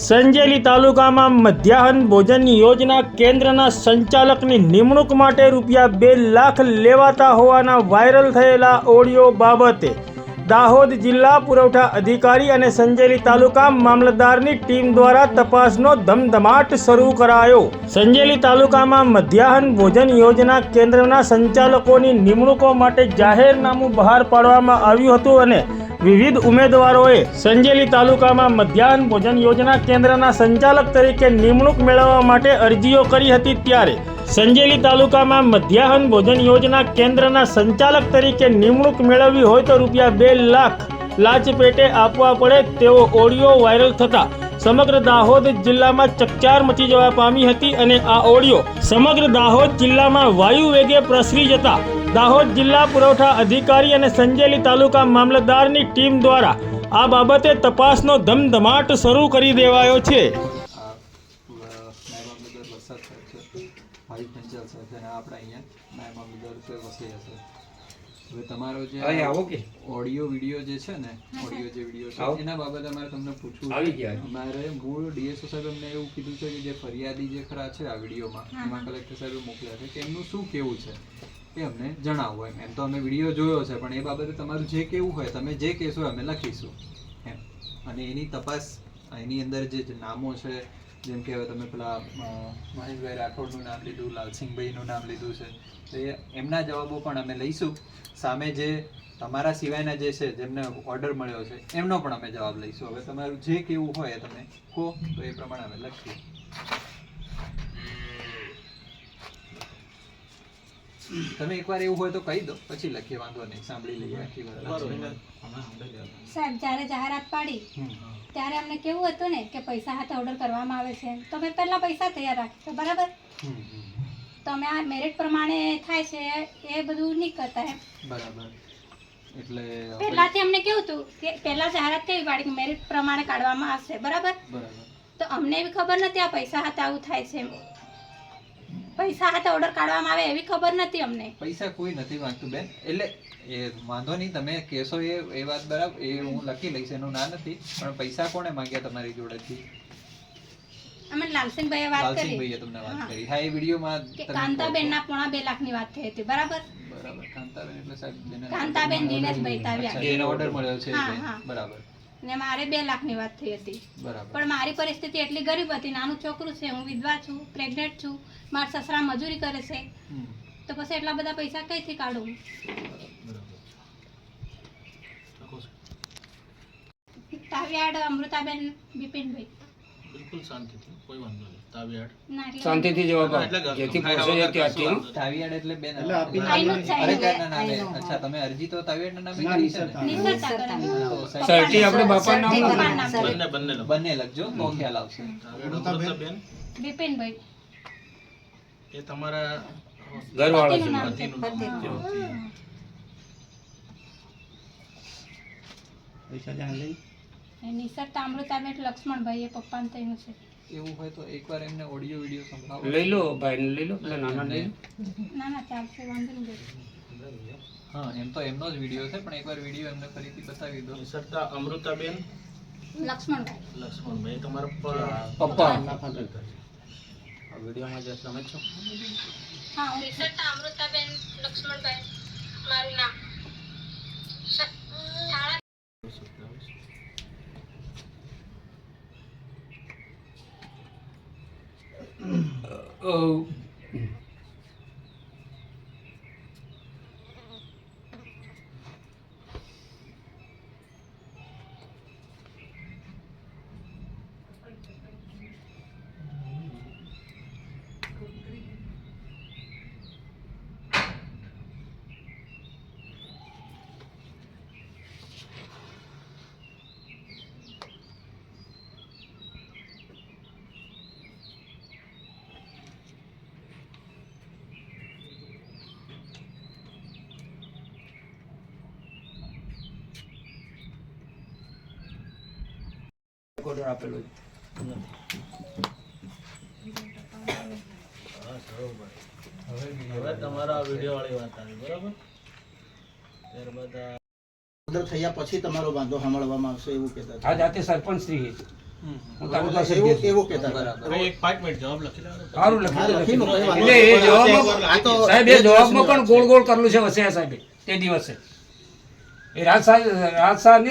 સંજેલી તાલુકામાં મધ્યાહન ભોજન યોજના કેન્દ્રના સંચાલકની નિમણૂક માટે રૂપિયા બે લાખ લેવાતા હોવાના વાયરલ થયેલા ઓડિયો બાબતે દાહોદ જિલ્લા પુરવઠા અધિકારી અને સંજેલી તાલુકા મામલતદારની ટીમ દ્વારા તપાસનો ધમધમાટ શરૂ કરાયો. સંજેલી તાલુકામાં મધ્યાહન ભોજન યોજના કેન્દ્રના સંચાલકોની નિમણૂકો માટે જાહેરનામું બહાર પાડવામાં આવ્યું હતું અને વિવિધ ઉમેદવારોએ સંજેલી તાલુકામાં મધ્યાહન ભોજન યોજના કેન્દ્રના સંચાલક તરીકે નિમણૂક મેળવવા માટે અરજીઓ કરી હતી ત્યારે સંજેલી તાલુકામાં મધ્યાહન ભોજન યોજના કેન્દ્રના સંચાલક તરીકે નિમણૂક મેળવવી હોય તો રૂપિયા બે લાખ લાચપેટે આપવા પડે તેવો ઓડિયો વાયરલ થતા સમગ્ર દાહોદ જિલ્લામાં ચકચાર મચી જવા પામી હતી અને આ ઓડિયો સમગ્ર દાહોદ જિલ્લામાં વાયુ વેગે પ્રસરી જતા દાહોદ જિલ્લા પુરવઠા અધિકારી અને સંજેલી તાલુકા મામલતદારની ટીમ દ્વારા આ બાબતે તપાસનો ધમધમાટ શરૂ કરી દેવાયો છે. આ નાયબ મામલતદાર વરસાદ સાહેબ છે ભાઈ પંચાલ સાહેબ અને આપણા અહીંયા નાયબ મામલતદાર છે વસૈયા છે હવે તમારો જે આવો કે. ઓડિયો વિડિયો જે છે ને ઓડિયો જે વિડિયો. છે એના બાબતે અમારે તમને પૂછવું આવી ગયા. અમારે મૂળ ડીએસઓ સાહેબ અમને એવું કીધું છે કે જે ફરિયાદી જે ખરા છે આ વિડીયોમાં એમાં કલેક્ટર સાહેબે મોકલ્યા છે કે એમનું શું કેવું છે? એ અમને જણાવો એમ. એમ તો અમે વીડિયો જોયો છે, પણ એ બાબતે તમારું જે કેવું હોય, તમે જે કહેશો અમે લખીશું. એમ. અને એની તપાસ, એની અંદર જે નામો છે, જેમ કે હવે તમે પેલા મહેશભાઈ રાઠોડનું નામ લીધું, લાલસિંહભાઈનું નામ લીધું છે, તો એ એમના જવાબો પણ અમે લઈશું. સામે જે તમારા સિવાયના જે છે, જેમને ઓર્ડર મળ્યો છે, એમનો પણ અમે જવાબ લઈશું. હવે તમારું જે કેવું હોય તમે કહો, તો એ પ્રમાણે અમે લખીએ તમે એકવાર એવું હોય તો કહી દો. પછી લખીએ વાંધો નહીં. સાંભળી લઈએ. આખી વાત. સાહેબ જ્યારે જાહેરાત પાડી ત્યારે અમને કેવું હતું ને કે પૈસા હાથે ઓર્ડર કરવામાં આવે છે. તો મેં પહેલા પૈસા તૈયાર રાખીએ બરાબર. તો અમે આ મેરિટ પ્રમાણે થાય છે એ બધું નહીં કરતા એમ. બરાબર. એટલે પહેલાથી અમને કેવું હતું કે પહેલા જાહેરાત કેવી પાડી કે મેરિટ પ્રમાણે કાઢવામાં આવશે બરાબર? બરાબર. તો અમને એવી ખબર નથી આ પૈસા હાથે આવું થાય છે એમ. પૈસા હાથે ઓર્ડર કાઢવામાં આવે એવી ખબર નથી અમને. પૈસા કોઈ નથી માંગતું બેન. એટલે એ વાંધો નહીં તમે કહેશો એ એ વાત બરાબર એ હું લખી લઈશ એનું ના નથી પણ પૈસા કોણે માંગ્યા તમારી જોડેથી? અમે લાલસિંહભાઈએ વાત કરી. લાલસિંહભાઈએ તમને વાત. કરી. હા એ વિડીયોમાં કાંતાબેનના પોણા બે લાખની વાત થઈ હતી બરાબર? બરાબર કાંતાબેન એટલે સાહેબ કાંતાબેન દિનેશભાઈ તાવ્યા. ઓર્ડર મળ્યો છે. બરાબર. ને મારે બે લાખની વાત થઈ હતી. પણ મારી પરિસ્થિતિ એટલી ગરીબ હતી. નાનું છોકરું છે હું વિધવા છું પ્રેગ્નેન્ટ છું. મારા સસરા મજૂરી કરે છે. તો પછી એટલા બધા પૈસા કઈથી કાઢું? તાવ્યાડ અમૃતાબેન બિપિનભાઈ. બિલકુલ શાંતિથી કોઈ વાંધો નહીં. તાવિયાડ શાંતિથી જવાબ એટલે જેથી પૂછો વખત ત્યાંથી તાવિયાડ એટલે બેન એટલે આપી અરે આઈનું. નામે અચ્છા તમે અરજી તો તાવિયાડના નામે કરી છે. તો આપણે બાપા નામ બંને બંને બંને લખજો તો ખ્યાલ આવશે. તાવિયાડ બેન બિપિનભાઈ. એ તમારા ઘરવાળા છે. પતિનું પૈસા જાણ નામ જેવું છે. એ નિસરતા અમૃતાબેન લક્ષ્મણભાઈ એ પપ્પાને થઈને છે. એવું હોય તો એકવાર એમને ઓડિયો વિડિયો સંભળાવો. લઈ લો ભાઈ લઈ લો. પેલા નાના લઈ ના ના ચાલશે વાંધો નહીં. હા એમ તો એમનો જ વિડિયો છે પણ એકવાર વિડિયો એમને ફરીથી બતાવી દો. નિસર્તા અમૃતાબેન? લક્ષ્મણભાઈ. લક્ષ્મણભાઈ તમારા પપ્પા? આ વિડીયોમાં જે તમે છો? હા નિસરતા અમૃતાબેન લક્ષ્મણભાઈ મારું નામ. શાળા oh order આપેલો છે. હવે તમારા વીડિયો વાળી વાત આવી બરાબર? ત્યારબાદ ઓર્ડર થયા પછી તમારો વાંધો સાંભળવામાં આવશે એવું કહેતા આ જાતે સરપંચ શ્રી હું પાસે એવું એવું કહેતા બરાબર એક પાંચ મિનિટ જવાબ લખી સારું લો, એટલે એ જવાબમાં સાહેબ એ જવાબમાં પણ ગોળ ગોળ કરેલું છે વસૈયા સાહેબ તે દિવસે. એ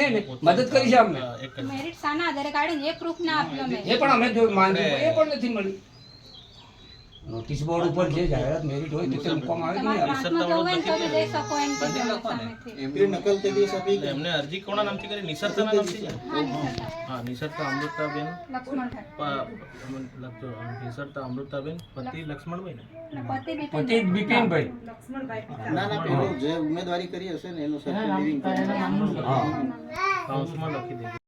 ને મદદ કરી છે અમને. મેરિટ સાના આધારે કાઢીને એ પ્રૂફ ના આપ્યો એ પણ અમે જો માંગ્યું. એ પણ નથી મળ્યું નોટિસ બોર્ડ ઉપર જે જાહેરાત મેરિટ હોય તે મૂકવામાં આવે તો જઈ શકો એમ નકલ દિવસ આપી એમને અરજી કોના નામથી કરી? નિસર્તાના નામથી હા નિસર્તા. હા. નિસર્તા અમૃતાબેન. લક્ષ્મણ ઠાકોર. નિસર્તા અમૃતાબેન પતિ લક્ષ્મણભાઈ ને? પતિ બિપિન પતિ ના ના પેલું જે ઉમેદવારી કરી હશે ને એનું સર્ટિફિકેટ કાઉન્સમાં લખી દેજો.